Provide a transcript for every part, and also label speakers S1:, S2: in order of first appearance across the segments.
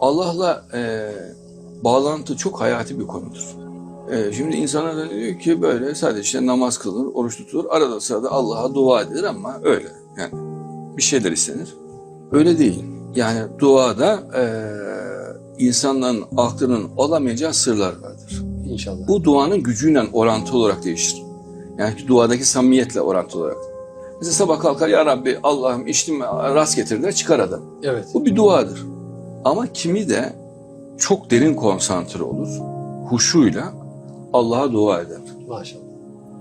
S1: Allah'la e, bağlantı çok hayati bir konudur. E, şimdi insanlar da diyor ki böyle sadece işte namaz kılınır, oruç tutulur, arada sırada Allah'a dua edilir ama öyle yani bir şeyler istenir. Öyle değil. Yani duada e, insanların aklının olamayacağı sırlar vardır.
S2: İnşallah.
S1: Bu duanın gücüyle orantılı olarak değişir. Yani ki duadaki samimiyetle orantılı olarak. Mesela sabah kalkar ya Rabbi Allah'ım içtim rast getir der çıkar adam.
S2: Evet.
S1: Bu bir duadır. Ama kimi de çok derin konsantre olur. Huşuyla Allah'a dua eder.
S2: Maşallah.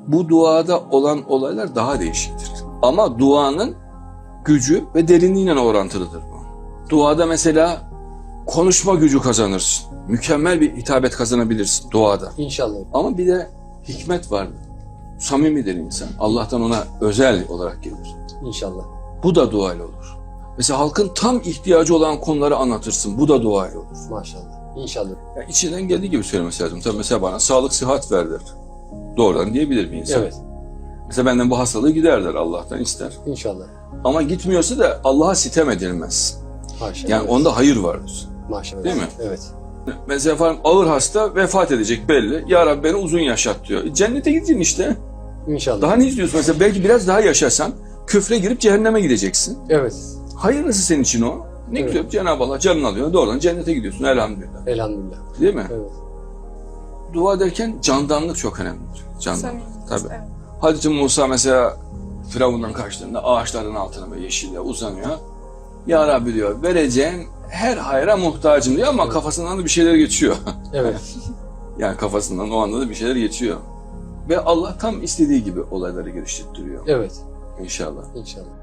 S1: Bu duada olan olaylar daha değişiktir. Ama duanın gücü ve derinliğiyle orantılıdır bu. Duada mesela konuşma gücü kazanırsın. Mükemmel bir hitabet kazanabilirsin duada.
S2: İnşallah.
S1: Ama bir de hikmet vardır. Samimidir insan. Allah'tan ona özel olarak gelir.
S2: İnşallah.
S1: Bu da dua ile olur. Mesela halkın tam ihtiyacı olan konuları anlatırsın. Bu da dua ile olur.
S2: Maşallah. İnşallah.
S1: Ya içinden geldiği gibi söylemesi lazım. Tabii mesela bana sağlık sıhhat ver der. Doğrudan diyebilir bir insan.
S2: Evet.
S1: Mesela benden bu hastalığı gider der Allah'tan ister.
S2: İnşallah.
S1: Ama gitmiyorsa da Allah'a sitem edilmez.
S2: Haşa.
S1: Yani
S2: evet.
S1: onda hayır vardır.
S2: Maşallah.
S1: Değil mi?
S2: Evet.
S1: Mesela falan ağır hasta vefat edecek belli. Ya Rabbi beni uzun yaşat diyor. E, Cennete gideceksin işte.
S2: İnşallah.
S1: Daha ne istiyorsun mesela? Belki biraz daha yaşasan küfre girip cehenneme gideceksin.
S2: Evet.
S1: Hayırlısı senin için o. Ne
S2: Evet.
S1: güzel Cenab-ı Allah canını alıyor. Doğrudan cennete gidiyorsun elhamdülillah.
S2: Elhamdülillah.
S1: Değil mi?
S2: Evet.
S1: Dua derken candanlık çok önemlidir. Candanlık. Tabii.
S3: evet.
S1: Hazreti Musa mesela Firavun'dan kaçtığında ağaçların altına böyle yeşille uzanıyor. Ya Rabbi diyor vereceğin her hayra muhtacım diyor ama kafasından da bir şeyler geçiyor.
S2: Evet.
S1: yani kafasından o anda da bir şeyler geçiyor. Ve Allah tam istediği gibi olayları geliştiriyor.
S2: Evet.
S1: İnşallah.
S2: İnşallah.